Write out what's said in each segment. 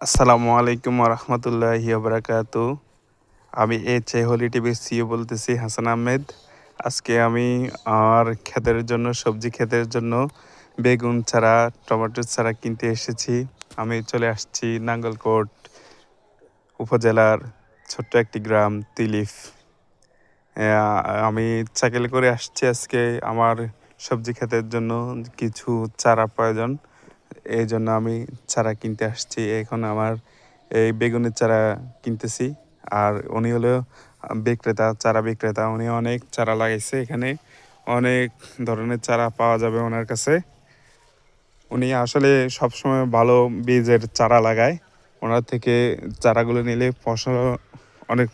আসসালামু আলাইকুম রহমতুল্লাহি বারাকাত আমি এ চে হোলি টিভির সিও বলতেছি হাসান আহমেদ। আজকে আমি আমার ক্ষেতের জন্য, সবজি ক্ষেতের জন্য বেগুন ছাড়া, টমেটো ছাড়া কিনতে এসেছি। আমি চলে আসছি নাঙ্গলকোট উপজেলার ছোট্ট একটি গ্রাম, তিলিফ। আমি সাইকেলে করে আসছি আজকে আমার সবজি ক্ষেতের জন্য কিছু চারা প্রয়োজন। এই জন্য আমি চারা কিনতে আসছি। এখন আমার এই বেগুনের চারা কিনতেছি। আর উনি হলো বিক্রেতা, চারা বিক্রেতা। উনি অনেক চারা লাগাইছে এখানে। অনেক ধরনের চারা পাওয়া যাবে ওনার কাছে। উনি আসলে সবসময় ভালো বীজের চারা লাগায়। ওনার থেকে চারাগুলো নিলে ফসল অনেক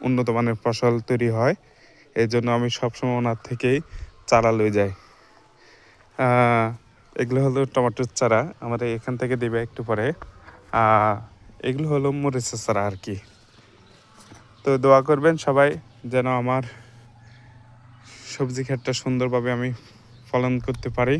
উন্নত মানের ফসল তৈরি হয়। এই জন্য আমি সবসময় ওনার থেকেই চারা লয়ে যাই। এগুলো হলো টমেটোর চারা, আমাদের এখান থেকে দেবে একটু পরে। এগুলো হলো মরিচের চারা আর কি। তো দোয়া করবেন সবাই যেন আমার সবজি ক্ষেতটা সুন্দরভাবে আমি ফলন করতে পারি।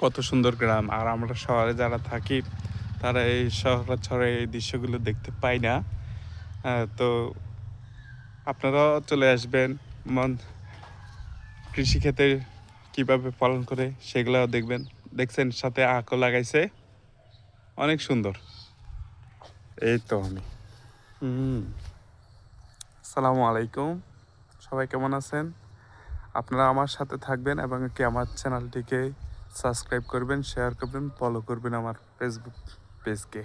কত সুন্দর গ্রাম। আর আমরা শহরে যারা থাকি তারা এই শহরাঞ্চলে এই দৃশ্যগুলো দেখতে পায় না। তো আপনারাও চলে আসবেন মন কৃষিক্ষেত্রে কীভাবে পালন করে সেগুলোও দেখবেন। দেখছেন সাথে আঁকও লাগাইছে। অনেক সুন্দর। এই তো আমি। হুম। আলাইকুম। সবাই কেমন আছেন? আপনারা আমার সাথে থাকবেন এবং কি আমার চ্যানেলটিকে সাবস্ক্রাইব করবেন, শেয়ার করবেন, ফলো করবেন আমার ফেসবুক পেজকে।